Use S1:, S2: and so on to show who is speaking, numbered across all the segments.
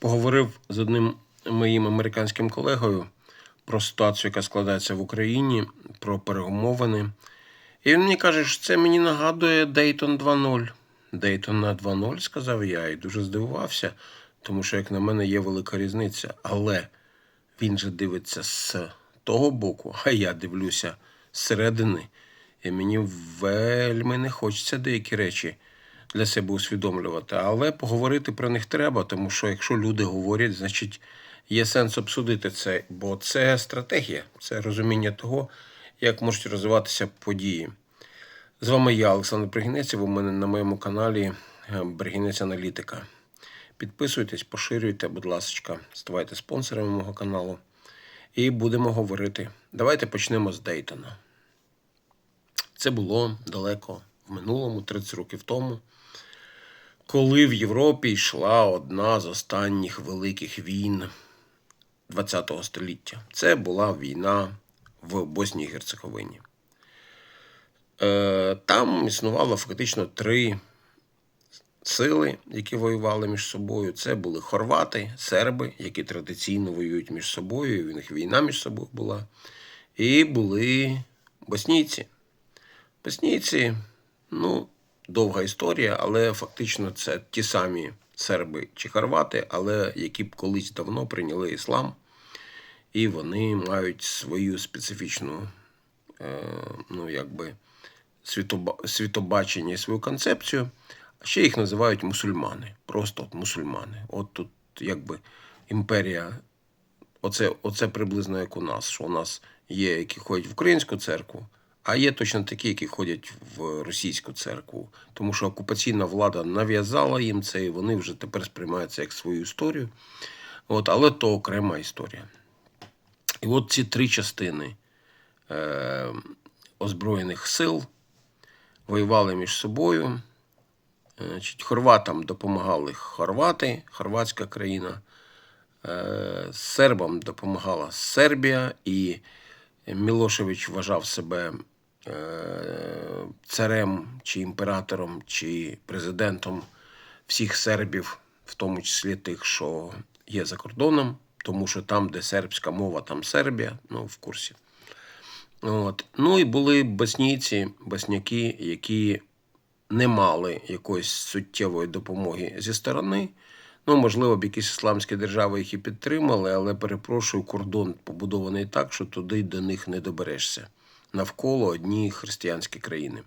S1: Поговорив з одним моїм американським колегою про ситуацію, яка складається в Україні, про перемовини. І він мені каже, що це мені нагадує Дейтон 2.0. Дейтон на 2.0, сказав я, і дуже здивувався, тому що, як на мене, є велика різниця. Але він же дивиться з того боку, а я дивлюся зсередини. І мені вельми не хочеться деякі речі для себе усвідомлювати. Але поговорити про них треба, тому що якщо люди говорять, значить є сенс обсудити це, бо це стратегія, це розуміння того, як можуть розвиватися події. З вами я, Олександр Бригінець, і ви в мене на моєму каналі е, Бригінець Аналітика. Підписуйтесь, поширюйте, будь ласка, ставайте спонсорами мого каналу. І будемо говорити. Давайте почнемо з Дейтона. Це було далеко в минулому, 30 років тому, коли в Європі йшла одна з останніх великих війн ХХ століття. Це була війна в Боснії Герцеговині. Е, Там існувало фактично три сили, які воювали між собою. Це були хорвати, серби, які традиційно воюють між собою, в них війна між собою була. І були боснійці. Боснійці, ну, довга історія, але фактично це ті самі серби чи хорвати, але які б колись давно прийняли іслам, і вони мають свою специфічну, е, ну, якби, світобачення і свою концепцію. А ще їх називають мусульмани. Просто от мусульмани. От тут якби імперія. Оце, оце приблизно як у нас, що у нас є, які ходять в українську церкву, а є точно такі, які ходять в російську церкву. Тому що окупаційна влада нав'язала їм це, і вони вже тепер сприймають це як свою історію. От, але то окрема історія. І от ці три частини е, озброєних сил воювали між собою. Значить, хорватам допомагали хорвати, хорватська країна. Е, Сербам допомагала Сербія, і Мілошевич вважав себе е, царем чи імператором, чи президентом всіх сербів, в тому числі тих, що є за кордоном, тому що там, де сербська мова, там Сербія, ну, в курсі. От. Ну і були боснійці, босняки, які не мали якоїсь суттєвої допомоги зі сторони. Ну, можливо, б якісь ісламські держави їх і підтримали, але перепрошую, кордон побудований так, що туди до них не доберешся. Навколо одні християнські країни.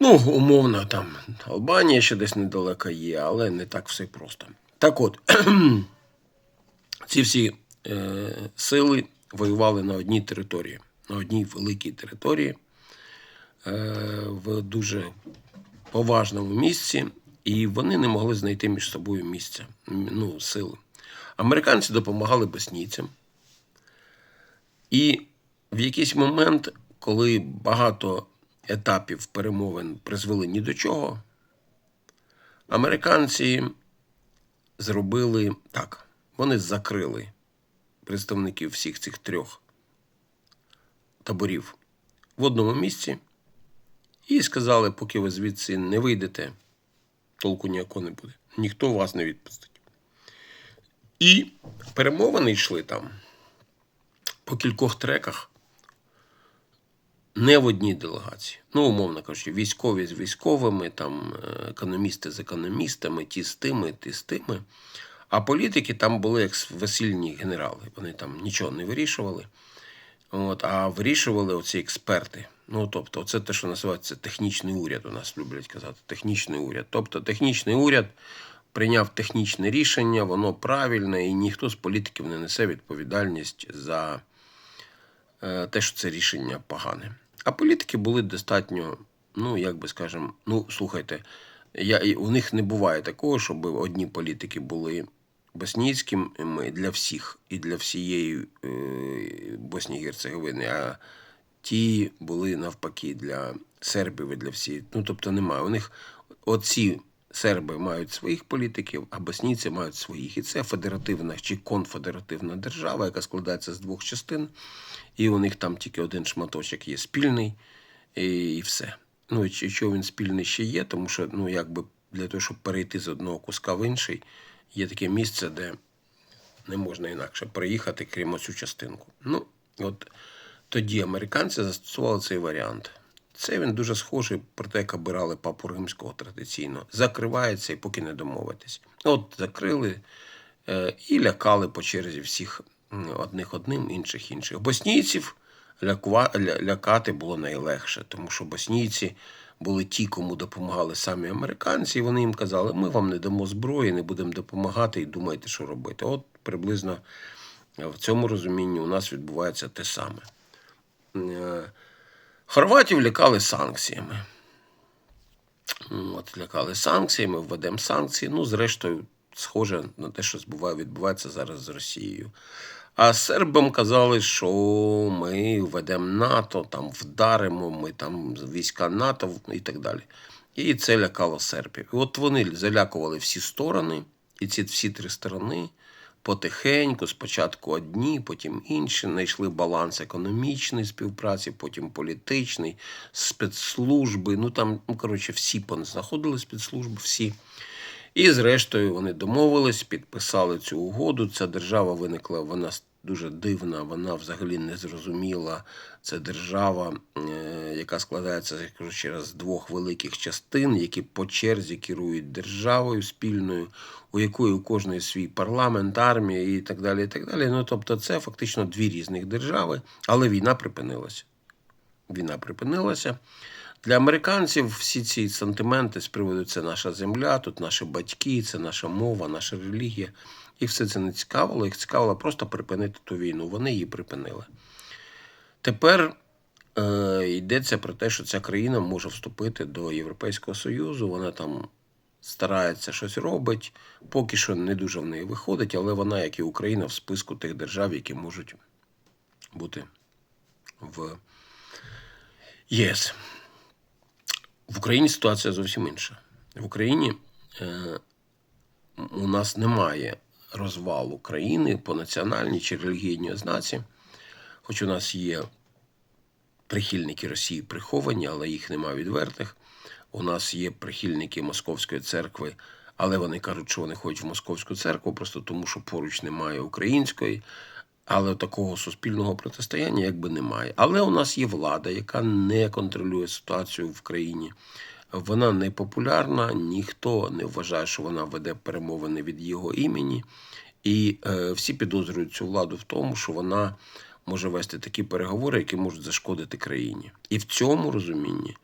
S1: Ну, умовно, там Албанія ще десь недалеко є, але не так все просто. Так от, ці всі е, сили воювали на одній території, на одній великій території е, в дуже поважному місці, і вони не могли знайти між собою місця, ну, сили. Американці допомагали боснійцям. І в якийсь момент, коли багато етапів перемовин призвели ні до чого, американці зробили так: вони закрили представників всіх цих трьох таборів в одному місці і сказали, поки ви звідси не вийдете, толку ніякого не буде. Ніхто вас не відпустить. І перемовини йшли там по кількох треках, не в одній делегації. Ну, умовно кажучи, військові з військовими, там е, економісти з економістами, ті з тими, ті з тими. А політики там були як весільні генерали. Вони там нічого не вирішували. От, а вирішували оці експерти. Ну, тобто, це те, що називається технічний уряд, у нас люблять казати. Технічний уряд. Тобто, технічний уряд прийняв технічне рішення, воно правильне, і ніхто з політиків не несе відповідальність за е, те, що це рішення погане. А політики були достатньо, ну, як би скажемо, ну, слухайте, я, у них не буває такого, щоб одні політики були боснійськими для всіх і для всієї е, Боснії Герцеговини, а ті були навпаки для сербів і для всіх. Ну, тобто немає. У них оці серби мають своїх політиків, а боснійці мають своїх. І це федеративна чи конфедеративна держава, яка складається з двох частин, і у них там тільки один шматочок є спільний, і, все. Ну, і що він спільний ще є, тому що, ну, якби для того, щоб перейти з одного куска в інший, є таке місце, де не можна інакше приїхати, крім оцю частинку. Ну, от тоді американці застосували цей варіант. Це він дуже схожий про те, як обирали папу римського традиційно. Закривається і поки не домовитись. От закрили е, і лякали по черзі всіх одних одним, інших інших. Боснійців лякати було найлегше, тому що боснійці були ті, кому допомагали самі американці, і вони їм казали, ми вам не дамо зброї, не будемо допомагати і думайте, що робити. От приблизно в цьому розумінні у нас відбувається те саме. Хорватів лякали санкціями. От, лякали санкціями, введемо санкції. Ну, зрештою, схоже на те, що відбувається зараз з Росією. А сербам казали, що ми введемо НАТО, там вдаримо, ми там війська НАТО і так далі. І це лякало сербів. І от вони залякували всі сторони, і ці всі три сторони потихеньку, спочатку одні, потім інші, знайшли баланс економічної співпраці, потім політичний, спецслужби. Ну там, ну коротше, всі знаходили спецслужби, всі. І зрештою вони домовились, підписали цю угоду. Ця держава виникла, вона дуже дивна, вона взагалі не зрозуміла. Це держава, е, яка складається я кажу, ще раз, з двох великих частин, які по черзі керують державою спільною, у якої у кожної свій парламент, армія і так далі. І так далі. Ну тобто, це фактично дві різних держави, але війна припинилася. Війна припинилася. Для американців всі ці сантименти з приводу це наша земля, тут наші батьки, це наша мова, наша релігія. Їх все це не цікавило, їх цікавило просто припинити ту війну. Вони її припинили. Тепер е, йдеться про те, що ця країна може вступити до Європейського Союзу. Вона там старається щось робить. Поки що не дуже в неї виходить, але вона, як і Україна, в списку тих держав, які можуть бути в ЄС. В Україні ситуація зовсім інша. В Україні е, у нас немає розвалу країни по національній чи релігійній ознаці, хоч у нас є прихильники Росії приховані, але їх немає відвертих. У нас є прихильники Московської церкви, але вони кажуть, що вони ходять в Московську церкву, просто тому, що поруч немає української. Але такого суспільного протистояння якби немає. Але у нас є влада, яка не контролює ситуацію в країні. Вона не популярна, ніхто не вважає, що вона веде перемовини від його імені. І е, всі підозрюють цю владу в тому, що вона може вести такі переговори, які можуть зашкодити країні. І в цьому розумінні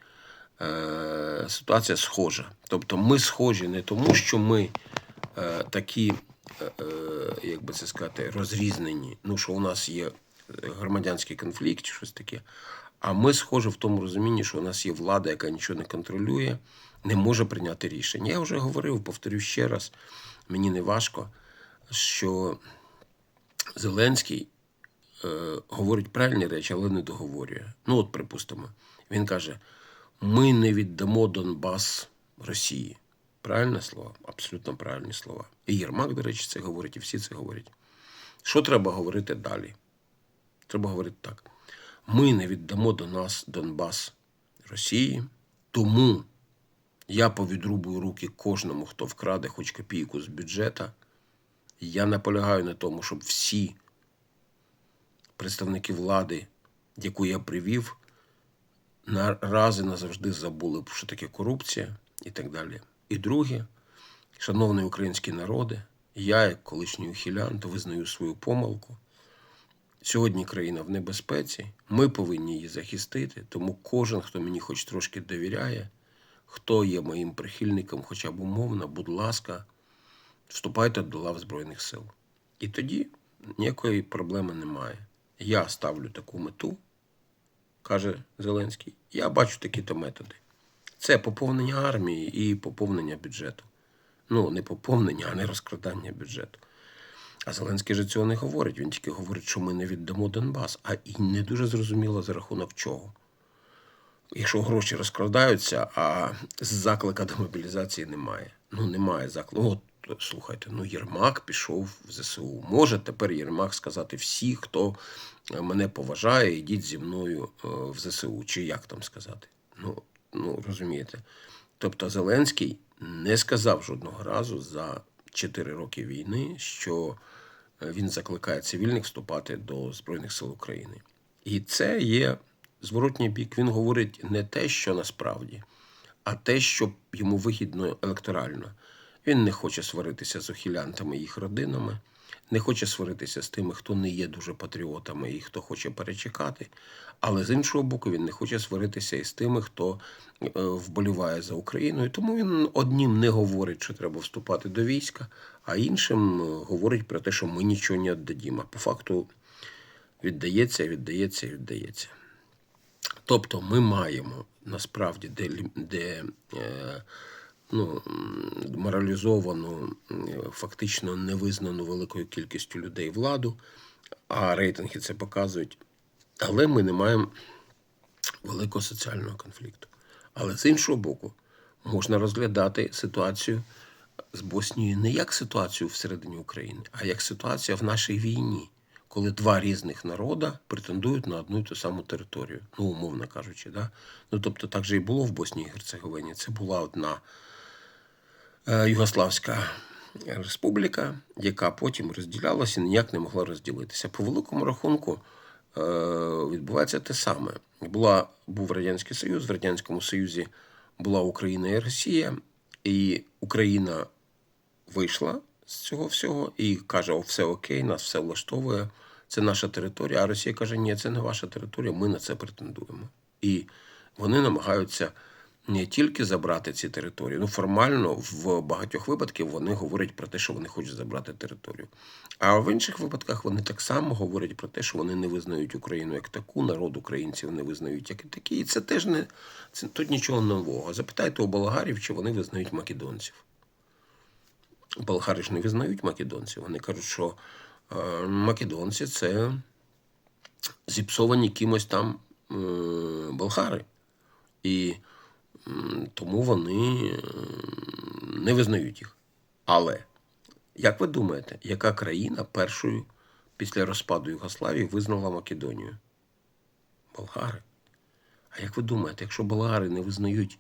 S1: е, ситуація схожа. Тобто ми схожі не тому, що ми е, такі, е, е, як би це сказати, розрізнені, ну що у нас є громадянський конфлікт чи щось таке. А ми схожі в тому розумінні, що у нас є влада, яка нічого не контролює, не може прийняти рішення. Я вже говорив, повторю ще раз, мені не важко, що Зеленський е, говорить правильні речі, але не договорює. Ну, от, припустимо, він каже: ми не віддамо Донбас Росії. Правильне слово? Абсолютно правильні слова. І Єрмак, до речі, це говорить, і всі це говорять. Що треба говорити далі? Треба говорити так. Ми не віддамо до нас Донбас Росії, тому я повідрубую руки кожному, хто вкраде хоч копійку з бюджета. Я наполягаю на тому, щоб всі представники влади, яку я привів, нараз і назавжди забули, що таке корупція і так далі. І друге, шановний український народи, я, як колишній ухилянт, визнаю свою помилку. Сьогодні країна в небезпеці, ми повинні її захистити, тому кожен, хто мені хоч трошки довіряє, хто є моїм прихильником, хоча б умовно, будь ласка, вступайте до лав Збройних сил. І тоді ніякої проблеми немає. Я ставлю таку мету, каже Зеленський. Я бачу такі-то методи. Це поповнення армії і поповнення бюджету. Ну, не поповнення, а не розкрадання бюджету. А Зеленський же цього не говорить. Він тільки говорить, що ми не віддамо Донбас, а і не дуже зрозуміло за рахунок чого. Якщо гроші розкрадаються, а заклика до мобілізації немає. Ну, немає заклику. От слухайте, ну Єрмак пішов в ЗСУ. Може тепер Єрмак сказати всі, хто е, мене поважає, йдіть зі мною е, в ЗСУ. Чи як там сказати? Ну, ну розумієте. Тобто Зеленський не сказав жодного разу за 4 роки війни, що е, він закликає цивільних вступати до Збройних сил України. І це є зворотній бік. Він говорить не те, що насправді, а те, що йому вигідно електорально. Він не хоче сваритися з ухилянтами і їх родинами, не хоче сваритися з тими, хто не є дуже патріотами і хто хоче перечекати. Але з іншого боку, він не хоче сваритися і з тими, хто е, вболіває за Україною. Тому він однім не говорить, що треба вступати до війська, а іншим е, говорить про те, що ми нічого не віддадімо. По факту віддається, віддається, віддається. Тобто ми маємо насправді де, де е, ну, моралізовану, фактично невизнану великою кількістю людей владу, а рейтинги це показують. Але ми не маємо великого соціального конфлікту. Але з іншого боку, можна розглядати ситуацію з Боснією не як ситуацію всередині України, а як ситуація в нашій війні, коли два різних народа претендують на одну і ту саму територію, ну, умовно кажучи. Да? Ну, тобто, так же і було в Боснії і Герцеговині. Це була одна Югославська республіка, яка потім розділялася і ніяк не могла розділитися. По великому рахунку е, відбувається те саме. Була, був Радянський Союз, в Радянському Союзі була Україна і Росія, і Україна вийшла з цього всього і каже: О, все окей, нас все влаштовує, це наша територія. А Росія каже, ні, це не ваша територія, ми на це претендуємо. І вони намагаються не тільки забрати ці території, ну формально в багатьох випадках вони говорять про те, що вони хочуть забрати територію. А в інших випадках вони так само говорять про те, що вони не визнають Україну як таку, народ українців не визнають як і такі. І це теж не це тут нічого нового. Запитайте у болгарів, чи вони визнають македонців. Болгари ж не визнають македонців. Вони кажуть, що е, македонці це зіпсовані кимось там е, болгари. І тому вони не визнають їх. Але, як ви думаєте, яка країна першою після розпаду Югославії визнала Македонію? Болгари. А як ви думаєте, якщо болгари не визнають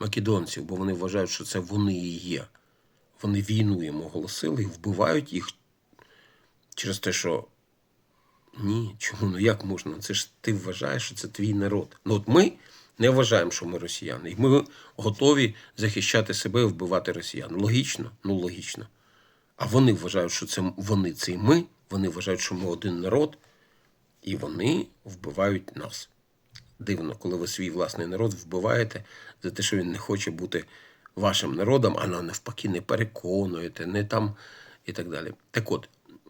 S1: македонців, бо вони вважають, що це вони і є, вони війну їм оголосили і вбивають їх через те, що ні, чому? Ну як можна? Це ж ти вважаєш, що це твій народ. Ну от ми не вважаємо, що ми росіяни. І ми готові захищати себе і вбивати росіян. Логічно? Ну логічно. А вони вважають, що це вони це і ми. Вони вважають, що ми один народ, і вони вбивають нас. Дивно, коли ви свій власний народ вбиваєте за те, що він не хоче бути вашим народом, а навпаки не переконуєте, не там і так далі. Так от,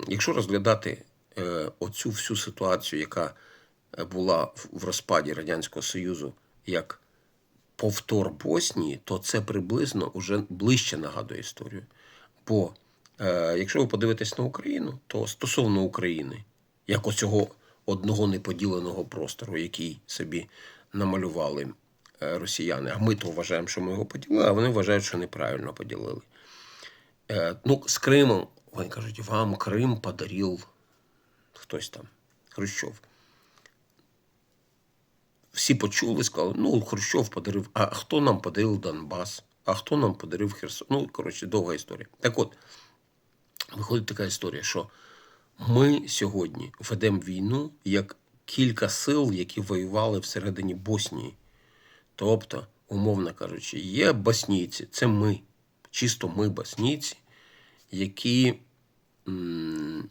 S1: якщо розглядати е, оцю всю ситуацію, яка була в розпаді Радянського Союзу, як повтор Боснії, то це приблизно уже ближче нагадує історію. Бо е, якщо ви подивитесь на Україну, то стосовно України, як оцього одного неподіленого простору, який собі намалювали е, росіяни, а ми то вважаємо, що ми його поділили, а вони вважають, що неправильно поділили. Е, ну, з Кримом, вони кажуть, вам Крим подарив хтось там, Хрущов. Всі почули, сказали, ну, Хрущов подарив, а хто нам подарив Донбас, а хто нам подарив Херсон. Ну, коротше, довга історія. Так от, виходить така історія, що ми сьогодні ведемо війну як кілька сил, які воювали всередині Боснії. Тобто, умовно кажучи, є боснійці, це ми, чисто ми боснійці, які м,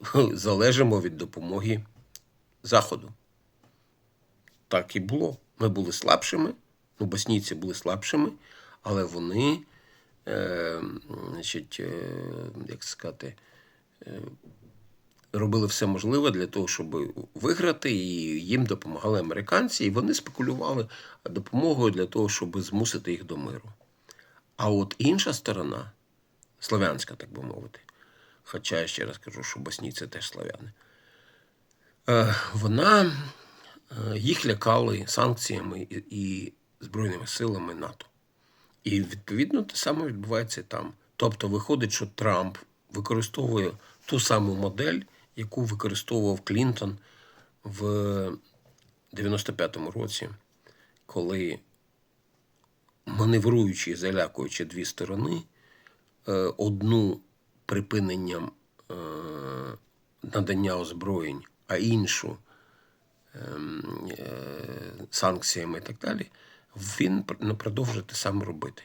S1: залежимо від допомоги Заходу. Так і було. Ми були слабшими, ну, боснійці були слабшими, але вони, е, значить, е, як сказати, е, робили все можливе для того, щоб виграти, і їм допомагали американці, і вони спекулювали допомогою для того, щоб змусити їх до миру. А от інша сторона, славянська, так би мовити, хоча я ще раз кажу, що боснійці теж славяни, е, вона їх лякали санкціями і, Збройними силами НАТО. І відповідно те саме відбувається там. Тобто виходить, що Трамп використовує ту саму модель, яку використовував Клінтон в 95-му році, коли маневруючи і залякуючи дві сторони, е, одну припиненням е, надання озброєнь, а іншу е, санкціями і так далі, він пр- не продовжує те саме робити.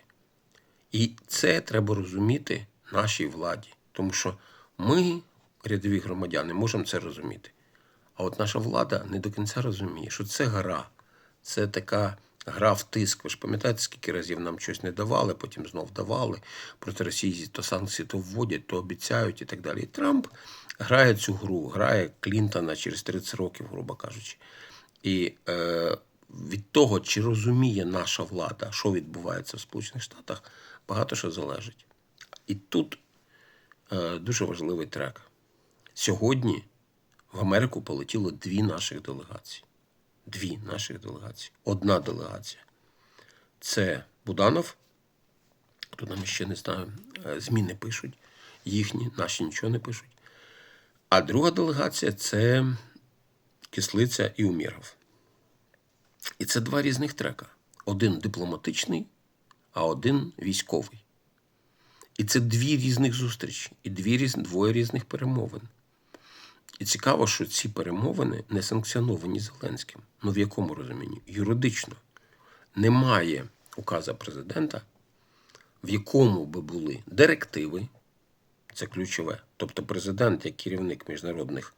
S1: І це треба розуміти нашій владі, тому що ми, рядові громадяни, можемо це розуміти. А от наша влада не до кінця розуміє, що це гра, це така гра в тиск. Ви ж пам'ятаєте, скільки разів нам щось не давали, потім знов давали. Проти Росії то санкції то вводять, то обіцяють і так далі. І Трамп грає цю гру, грає Клінтона через 30 років, грубо кажучи. І е, від того, чи розуміє наша влада, що відбувається в Сполучених Штатах, багато що залежить. І тут е, дуже важливий трек. Сьогодні в Америку полетіло дві наших делегації. Дві наших делегації. Одна делегація. Це Буданов. Тут нам ще не знаю, е, ЗМІ не пишуть. Їхні, наші нічого не пишуть. А друга делегація це Кислиця і Уміров. І це два різних трека. Один дипломатичний, а один військовий. І це дві різних зустрічі, і дві двоє різних перемовин. І цікаво, що ці перемовини не санкціоновані Зеленським. Ну в якому розумінні? Юридично немає указа президента, в якому би були директиви, це ключове. Тобто президент, як керівник міжнародних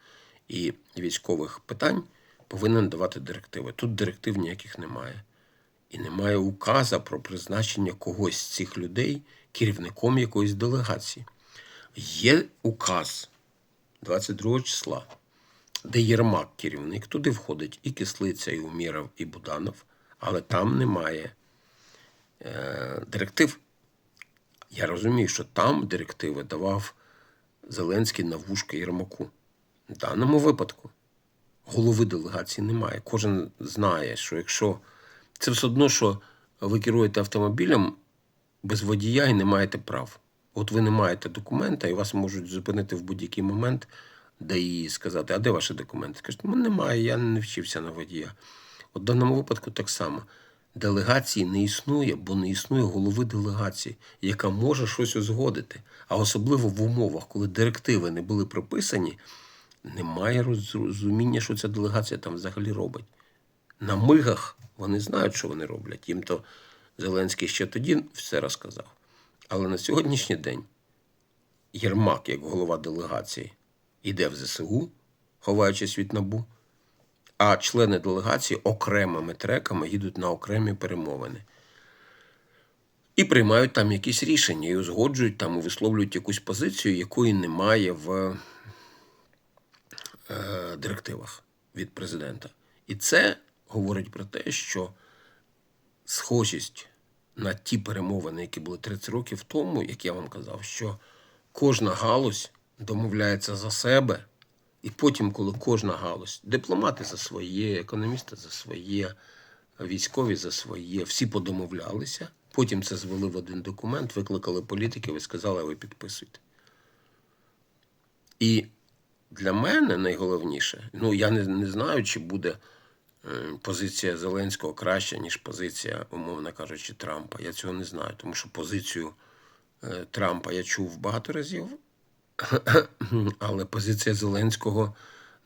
S1: і військових питань, повинен давати директиви. Тут директив ніяких немає. І немає указа про призначення когось з цих людей керівником якоїсь делегації. Є указ 22 числа, де Єрмак керівник, туди входить і Кислиця, і Уміров, і Буданов, але там немає е, директив. Я розумію, що там директиви давав Зеленський на вушка Єрмаку. В даному випадку голови делегації немає. Кожен знає, що якщо це все одно, що ви керуєте автомобілем без водія і не маєте прав. От ви не маєте документа, і вас можуть зупинити в будь-який момент, де і сказати, а де ваші документи? Кажуть, ну немає, я не вчився на водія. От в даному випадку так само. Делегації не існує, бо не існує голови делегації, яка може щось узгодити. А особливо в умовах, коли директиви не були прописані, немає розуміння, що ця делегація там взагалі робить. На мигах вони знають, що вони роблять. Їм то Зеленський ще тоді все розказав. Але на сьогоднішній день Єрмак, як голова делегації, йде в ЗСУ, ховаючись від набу, а члени делегації окремими треками їдуть на окремі перемовини. І приймають там якісь рішення, і узгоджують там, і висловлюють якусь позицію, якої немає в е, директивах від президента. І це говорить про те, що схожість на ті перемовини, які були 30 років тому, як я вам казав, що кожна галузь домовляється за себе, і потім, коли кожна галузь, дипломати за своє, економісти за своє, військові за своє, всі подомовлялися, потім це звели в один документ, викликали політиків і сказали, ви підписуйте. І для мене найголовніше, ну я не, не знаю, чи буде позиція Зеленського краща, ніж позиція, умовно кажучи, Трампа. Я цього не знаю, тому що позицію е, Трампа я чув багато разів, але позиція Зеленського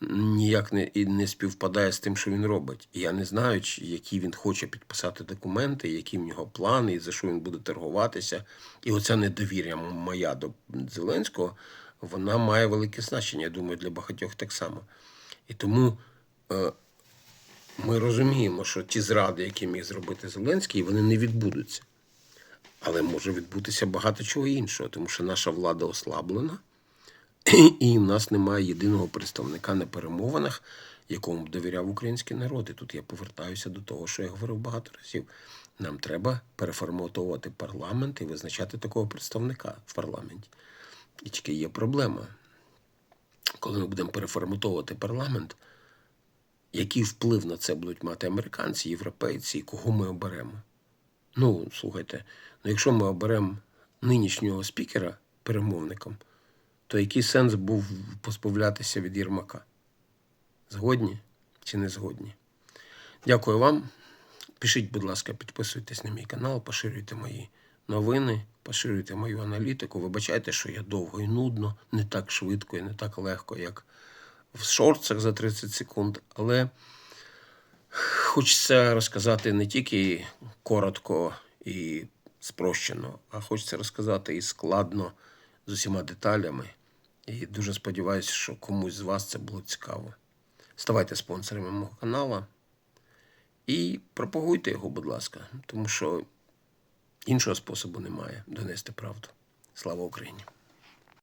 S1: ніяк не, і не співпадає з тим, що він робить. І я не знаю, які він хоче підписати документи, які в нього плани, і за що він буде торгуватися. І оця недовір'я моя до Зеленського, вона має велике значення, я думаю, для багатьох так само. І тому е, ми розуміємо, що ті зради, які міг зробити Зеленський, вони не відбудуться. Але може відбутися багато чого іншого, тому що наша влада ослаблена, і в нас немає єдиного представника на перемовинах, якому б довіряв український народ. І тут я повертаюся до того, що я говорив багато разів. Нам треба переформатовувати парламент і визначати такого представника в парламенті. І тільки є проблема. Коли ми будемо переформатовувати парламент, який вплив на це будуть мати американці, європейці, і кого ми оберемо? Ну, слухайте, ну якщо ми оберемо нинішнього спікера перемовником, то який сенс був позбавлятися від Єрмака? Згодні чи не згодні? Дякую вам. Пишіть, будь ласка, підписуйтесь на мій канал, поширюйте мої новини, поширюйте мою аналітику. Вибачайте, що я довго і нудно, не так швидко і не так легко, як в шорцах за 30 секунд. Але хочеться розказати не тільки коротко і спрощено, а хочеться розказати і складно з усіма деталями. І дуже сподіваюся, що комусь з вас це було цікаво. Ставайте спонсорами мого каналу і пропагуйте його, будь ласка, тому що іншого способу немає донести правду. Слава Україні!